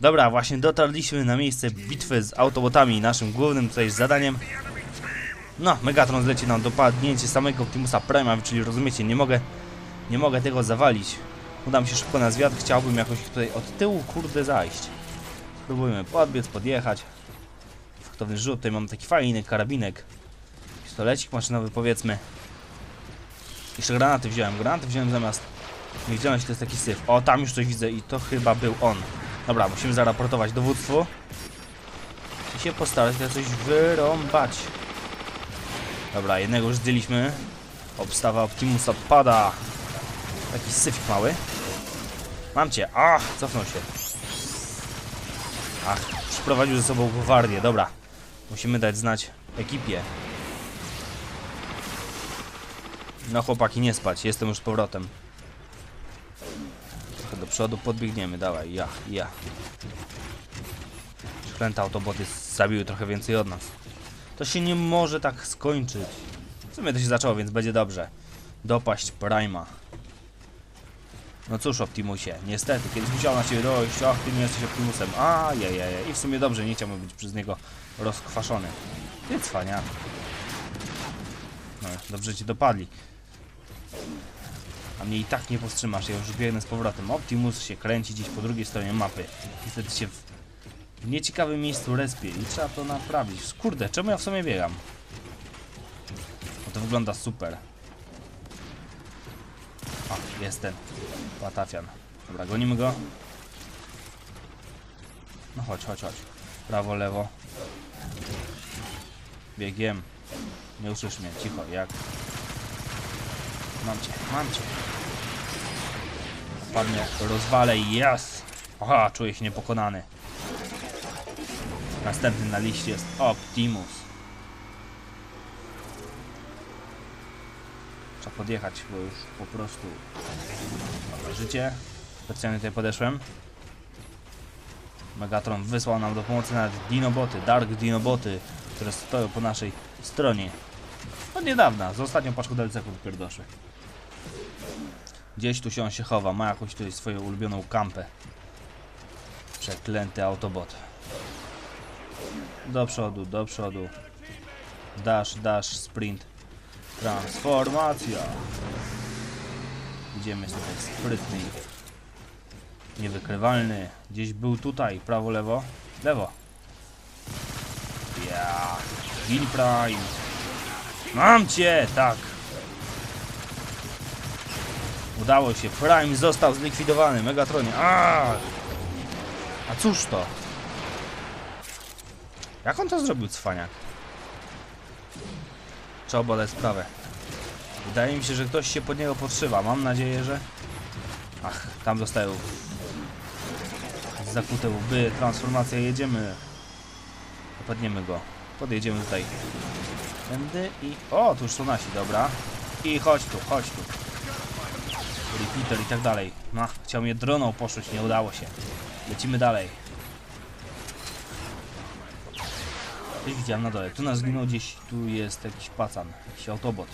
Dobra, właśnie dotarliśmy na miejsce bitwy z autobotami. Naszym głównym tutaj zadaniem. No, Megatron zleci nam dopadnięcie samego Optimusa Prima, czyli rozumiecie, nie mogę, nie mogę tego zawalić. Udam się szybko na zwiat, chciałbym jakoś tutaj od tyłu, kurde, zajść. Spróbujmy podbiec, podjechać. Efektowny rzut, tutaj mam taki fajny karabinek. Pistolecik maszynowy, powiedzmy. Jeszcze granaty wziąłem, granaty wziąłem zamiast... Nie wiedziałem, że to jest taki syf. O, tam już coś widzę i to chyba był on. Dobra, musimy zaraportować dowództwu. I się postarać tutaj coś wyrąbać. Dobra, jednego już zdjęliśmy. Obstawa Optimusa pada. Taki syfik mały. Mam cię. Ach, cofnął się. Ach, przyprowadził ze sobą gwardię. Dobra. Musimy dać znać ekipie. No chłopaki, nie spać. Jestem już z powrotem. Przodu podbiegniemy. Dawaj, ja, ja. Szklęte autoboty zabiły trochę więcej od nas. To się nie może tak skończyć. W sumie to się zaczęło, więc będzie dobrze. Dopaść Prima. No cóż, Optimusie, niestety, kiedyś musiał na ciebie dojść, ach, ty nie jesteś Optimusem, a je, je, je. I w sumie dobrze, nie chciałbym być przez niego rozkwaszony. Ty cwania. No, dobrze cię dopadli. A mnie i tak nie powstrzymasz, ja już biegnę z powrotem. Optimus się kręci gdzieś po drugiej stronie mapy. Niestety się w, w nieciekawym miejscu respie i trzeba to naprawić. Kurde, czemu ja w sumie biegam? No to wygląda super. O, jest ten. Łatafian. Dobra, gonimy go. No chodź, chodź, chodź. Prawo, lewo. Biegiem. Nie usłysz mnie, cicho, jak. Mam cię, mam cię. Padnie, rozwalę i jas. Aha, czuję się niepokonany. Następny na liście jest Optimus. Trzeba podjechać, bo już po prostu Dobra, życie. Specjalnie tutaj podeszłem. Megatron wysłał nam do pomocy nawet dinoboty, Dark Dinoboty, które stoją po naszej stronie. Od niedawna, z ostatnią paczką DLC-ków pierdoszy. Gdzieś tu się on się chowa, ma jakąś tutaj swoją ulubioną kampę. Przeklęty autobot. Do przodu, do przodu. Dash, dash, sprint. Transformacja. Idziemy tutaj sprytny. Niewykrywalny. Gdzieś był tutaj. Prawo, lewo. Lewo. Ja. Gin Prime. Mam cię! Tak. Udało się. Prime został zlikwidowany. Megatronie. A! A cóż to? Jak on to zrobił, cwaniak? Trzeba badać sprawę. Wydaje mi się, że ktoś się pod niego podszywa. Mam nadzieję, że... Ach, tam zostają zakute łby, transformacja, jedziemy. Dopadniemy go. Podjedziemy tutaj. Tędy i... O, tu już są nasi, dobra. I chodź tu, chodź tu. Repeater i tak dalej. No, chciał mnie droną poszyć, nie udało się. Lecimy dalej. Coś widziałem na dole. Tu nas zginął gdzieś, tu jest jakiś pacan, jakiś autobot.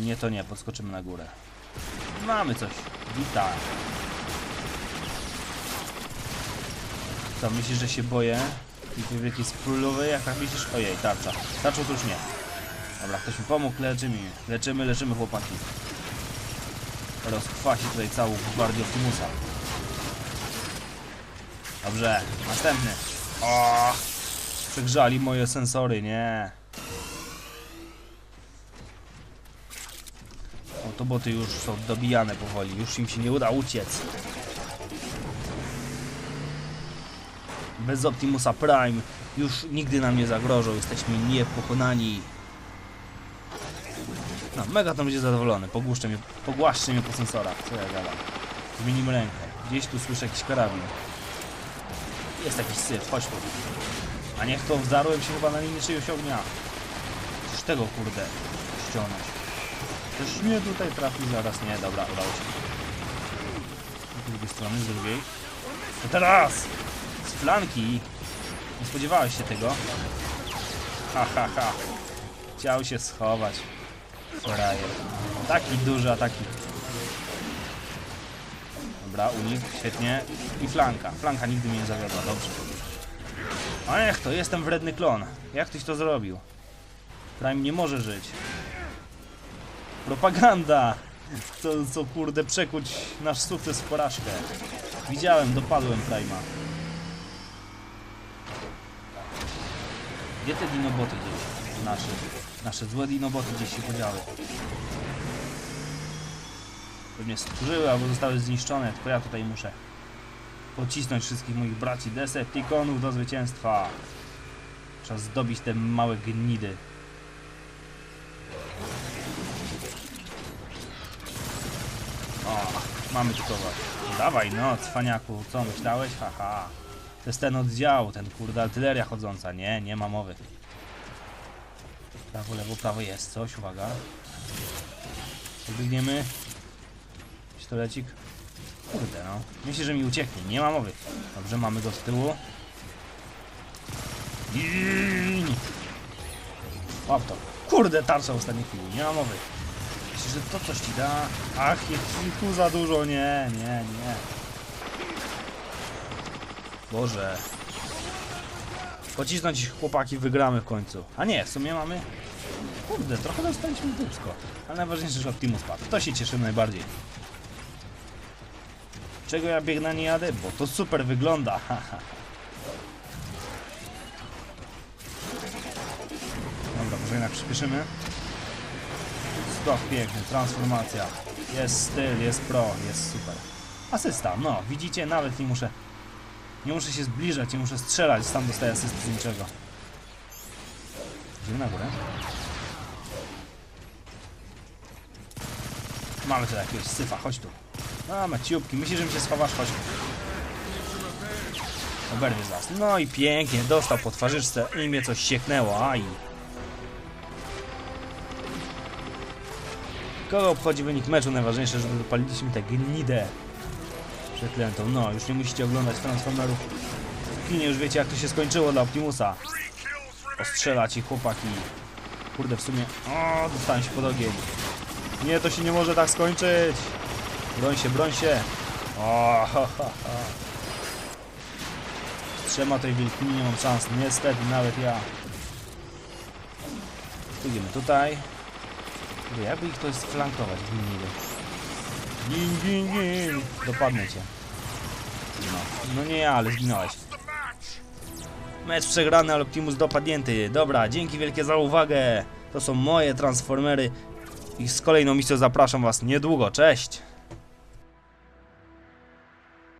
Nie, to nie, podskoczymy na górę. Mamy coś. Witaj. Co, myślisz, że się boję? I wielkiej sprólowej, jak tak myślisz? Ojej, tarcza. Tarczą to już nie. Dobra, ktoś mi pomógł, leczymy. Leczymy, leczymy chłopaki. Rozkwasi tutaj całą gwardię Optimusa. Dobrze, następny. O! Przegrzali moje sensory, nie. Autoboty już są dobijane powoli, już im się nie uda uciec. Bez Optimusa Prime już nigdy nam nie zagrożą, jesteśmy niepokonani. No, mega to będzie zadowolony, pogłuszczę mnie, pogłaszczę mnie po sensorach, co ja gadam. Zmienimy rękę, gdzieś tu słyszę jakiś karabin. Jest jakiś syf, chodź tu. A niech to wdarłem się chyba na linię czyjegoś ognia. Coś tego kurde ściągnąć. Też mnie tutaj trafił zaraz. Nie, dobra, udało się. Z drugiej strony, z drugiej. To teraz! Z flanki! Nie spodziewałeś się tego? Ha, ha, ha. Chciał się schować. Frajer. Taki duży, a taki... Dobra, unik, świetnie. I flanka. Flanka nigdy mnie nie zawiodła, dobrze. A niech to, jestem wredny klon. Jak tyś to zrobił? Prime nie może żyć. Propaganda! Co kurde, przekuć nasz sukces w porażkę. Widziałem, dopadłem Prime'a. Gdzie te dinoboty gdzieś? Nasze. Nasze złe dinoboty gdzieś się podziały. Pewnie stworzyły albo zostały zniszczone, tylko ja tutaj muszę pocisnąć wszystkich moich braci Decepticonów do zwycięstwa. Trzeba zdobić te małe gnidy. O, mamy tu kogoś. Dawaj no, cwaniaku, co myślałeś? Haha. To jest ten oddział, ten kurde artyleria chodząca. Nie, nie ma mowy. Prawo, lewo, prawo jest coś, uwaga. Pobiegniemy. Pistolecik. Kurde no. Myślę, że mi ucieknie, nie ma mowy. Dobrze, mamy go z tyłu. Łap to. Kurde, tarcza w ostatniej chwili, nie ma mowy. Myślisz, że to coś ci da? Ach, jest tu za dużo, nie, nie, nie. Boże. Pocisnąć chłopaki, wygramy w końcu. A nie, w sumie mamy... Kurde, trochę dostaliśmy dupsko. Ale najważniejsze, że Optimus padł. To się cieszymy najbardziej. Czego ja biegnę nie jadę? Bo to super wygląda. Dobra, może jednak przyspieszymy. Skok piękny, transformacja. Jest styl, jest pro, jest super. Asysta, no, widzicie, nawet nie muszę nie muszę się zbliżać, nie muszę strzelać, sam dostaję asysty z niczego. Idziemy na górę. Mamy tu jakiegoś syfa, chodź tu. A, Maciubki, myślisz, że mi się schowasz? Chodź. Oberwie z was. No i pięknie, dostał po twarzyczce i mnie coś sieknęło, aj. Kogo obchodzi wynik meczu? Najważniejsze, że wypaliliśmy tę gnidę przeklętą. No, już nie musicie oglądać Transformerów. W kinie już wiecie, jak to się skończyło dla Optimusa. Ostrzela ci chłopaki. Kurde, w sumie... O, dostałem się pod ogień. Nie, to się nie może tak skończyć. Broń się, broń się. O, ha, ha, ha. Trzema tej wielkimi nie mam szans. Niestety, nawet ja. Idziemy tutaj. Jakby ich ktoś sflankować w linii. Gin, gin, gin. Dopadnę cię. No, no nie, ale zginąłeś. Mecz przegrany, ale Optimus dopadnięty. Dobra, dzięki wielkie za uwagę. To są moje Transformery. I z kolejną misją zapraszam was niedługo. Cześć!